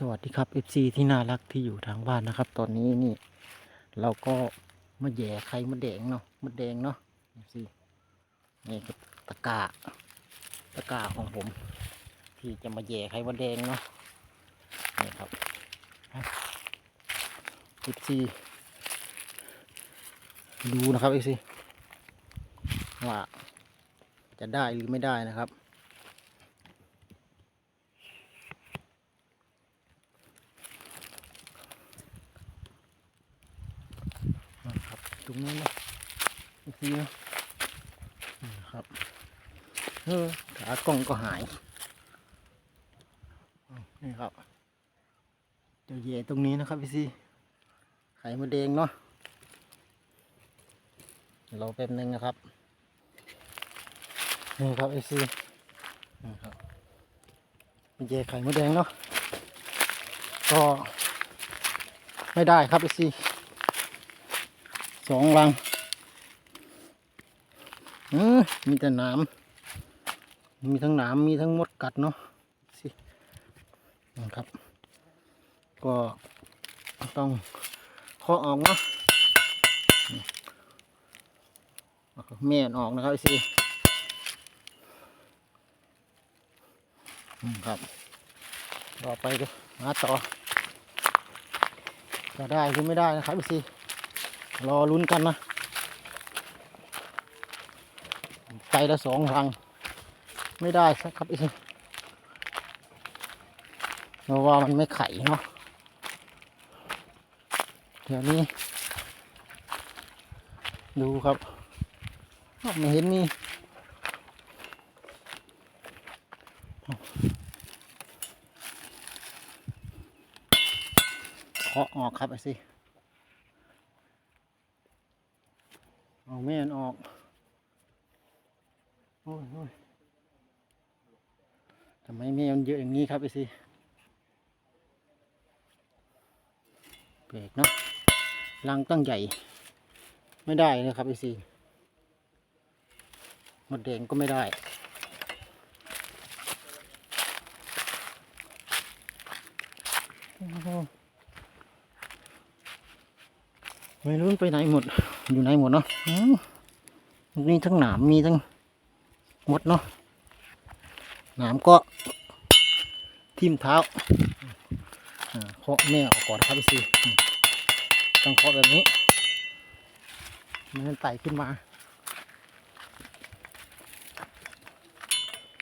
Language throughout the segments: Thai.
สวัสดีครับ FC ที่น่ารักที่อยู่ทางบ้านนะครับ ตอนนี้นี่ เราก็มาแย่ไข่มดแดงเนาะมดแดงเนาะ FC นี่คือตะกร้าตะกร้าของผม ที่จะมาแย่ไข่มดแดงเนาะนี่ครับ FC ดูนะครับ FC ว่าจะได้หรือไม่ได้นะครับ นะครับ ตรงนี้นะอีกทีนะครับเออขากล้องก็หายนี่ครับเดี๋ยวเหย่ตรงนี้นะครับพี่ซีไข่มดแดงเนาะเรอแป๊บนึงนะครับนี่ครับไอซีนี่ครับเหย่ไข่มดแดงเนาะก็ไม่ได้ครับไอซี สองรังอมีแต่หนามมีทั้งหนามมีทั้งมดกัดเนาะสินะครับ ก็ต้องเคาะออกเนาะแม่นออกนะครับสิครับต่อไปก็มาต่อจะได้หรือไม่ได้นะครับสิ รอลุ้นกันนะไปละสองรัง ไม่ได้สักครับอีกเพราะว่ามันไม่ไข่เนาะเดี๋ยวนี้ ดูครับไม่เห็นมีเคาะออกครับไอ้สิ เอา แม่นออก โอ้ยโอ้ยทำไมแม่มันเยอะอย่างนี้ครับไอ้สิเปลกเนาะรังตั้งใหญ่ ไม่ได้เลยครับไอ้สิหมดแดงก็ไม่ได้ไม่รู้ไปไหนหมด อยู่ไหนหมดเนาะอืมมีทั้งหนามมีทั้งมดเนาะหนามก็ทิ่มเท้าเคาะแม่ออกก่อนครับพี่ซีต้องเคาะแบบนี้มันไต่ขึ้นมา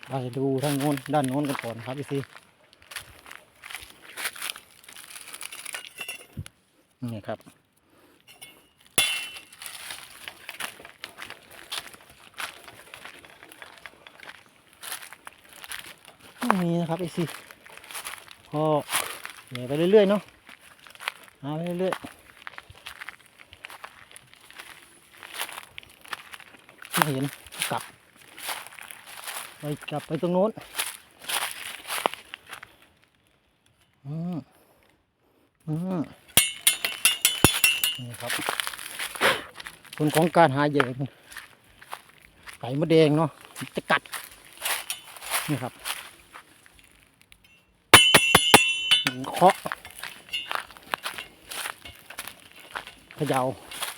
ไปดูทางโน้นด้านโน้นกันก่อนครับพี่ซีนี่ครับ มีนะครับไอซีก็เหนื่อยไปเรื่อยๆเนาะหาไปเรื่อยๆไม่เห็นกลับไปกลับไปตรงโน้นอืมอืมนี่ครับผลของการหาเหยื่อไก่มดแดงเนาะจะกัดนี่ครับ เคาะเขย่า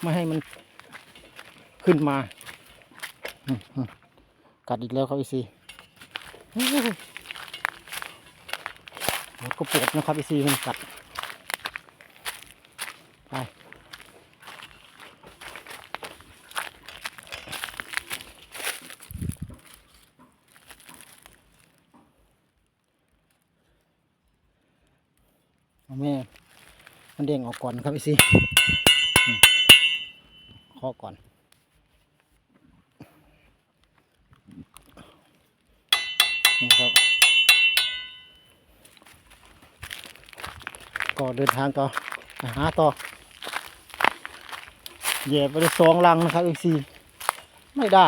ไม่ให้มันขึ้นมา กัดอีกแล้วครับอีซีก็ปวดนะครับอีซีมันกัดไปเอาแม่ มันเด้งออกก่อนครับไอซีอืมเคาะก่อนนี่ครับก็เดินทางต่อหาต่อเหยียบไปได้สองลังนะครับไอซีไม่ได้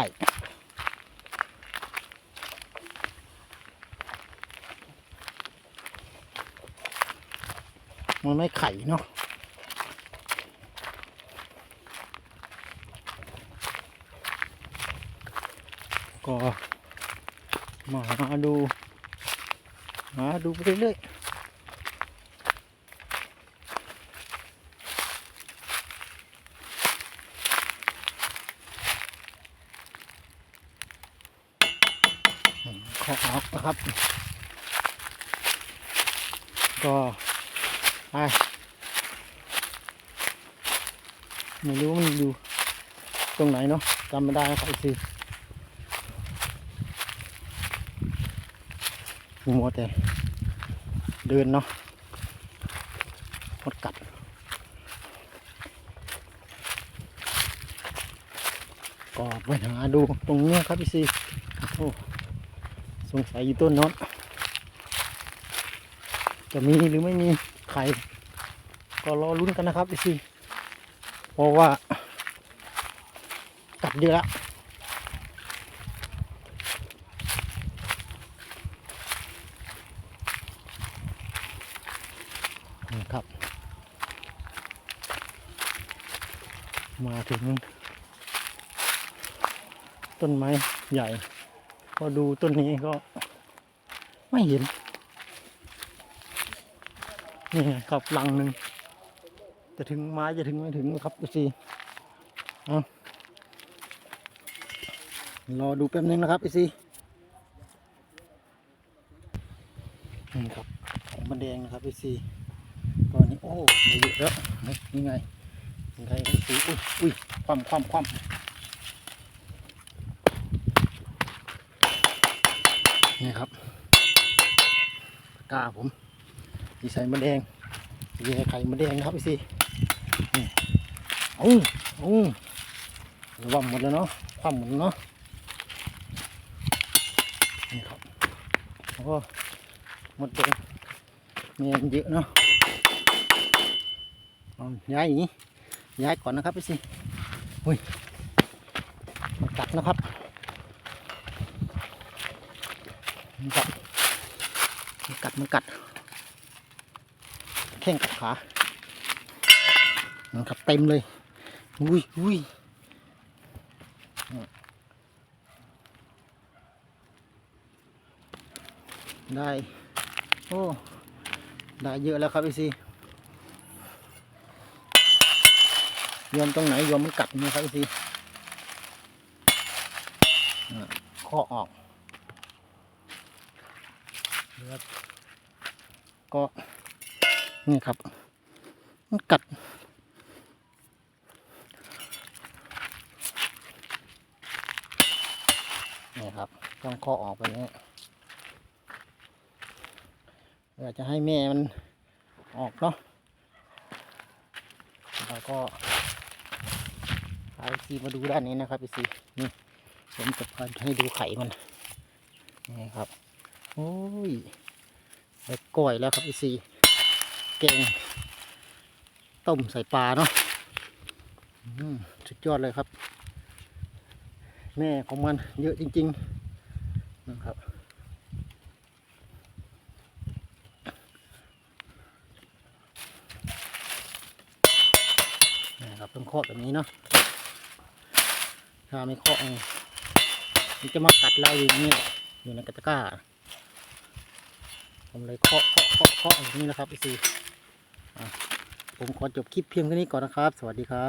มันไม่ไข่เนาะก็มาดู มาดูไปเรื่อยๆขอออกนะครับ ก็ ไปไม่รู้มันอยู่ตรงไหนเนาะจำไม่ได้นะครับสิมัวแต่เดินเนาะหมดกัดก็ไปหาดูตรงเนี้ยครับพี่ซีโอ้สงสัยอยู่ต้นนอนจะมีหรือไม่มี ไข่ก็รอลุ้นกันนะครับพี่ซีเพราะว่ากัดเยอะแล้วนี่ครับ มาถึง ต้นไม้ใหญ่พอดูต้นนี้ก็ไม่เห็น นี่ครับลังหนึ่งจะถึงไม้จะถึงไม่ถึงครับดูสิรอดูแป๊บนึงนะครับอีซีนี่ครับของมันแดงนะครับอีซีตอนนี้โอ้ไม่เยอะแล้วนี่ไงนี่ไงอีซีอุ้ยอุ้ยความความความนี่ครับกล้าผม ดีใส่มะแดงดีใส่ไข่มะแดงนะครับพี่สินี่เอาเอาระวังหมดแล้วเนาะความหมดเนาะนี่ครับโอ้หมดเลยเมียนเยอะเนาะย้ายอย่างนี้ย้ายก่อนนะครับพี่สิอุ้ยมาตัดนะครับมันกัดมันกัดมันกัด ข้งกัดขามันกัดเต็มเลย อุ้ยอุ้ยได้ โอ้ ได้เยอะแล้วครับพี่ซียอมตรงไหนยอมมันกัดนี่ครับพี่ซีข้อออกครับก็ นี่ครับ มันกัด นี่ครับ ต้องเคาะออกไปนี้เพื่อจะให้แม่มันออกเนาะแล้วก็พาซีมาดูด้านนี้นะครับพี่ซีนี่ผมจะพาให้ดูไข่มันนี่ครับ โอ้ยได้ก้อยแล้วครับอีซี แกงต้มใส่ปลาเนาะสุดยอดเลยครับ แม่ของมันเยอะจริง ๆ นะครับนะครับต้องเคาะแบบนี้เนาะถ้าไม่เคาะมันจะมากัดเราอยู่นี่อยู่ในกระตะกร้า ผมเลยเคาะเคาะเคาะเคาะอย่างนี้นะครับพี่ซีอ่ ผมขอจบคลิปเพียงเท่านี้ก่อนนะครับ สวัสดีครับ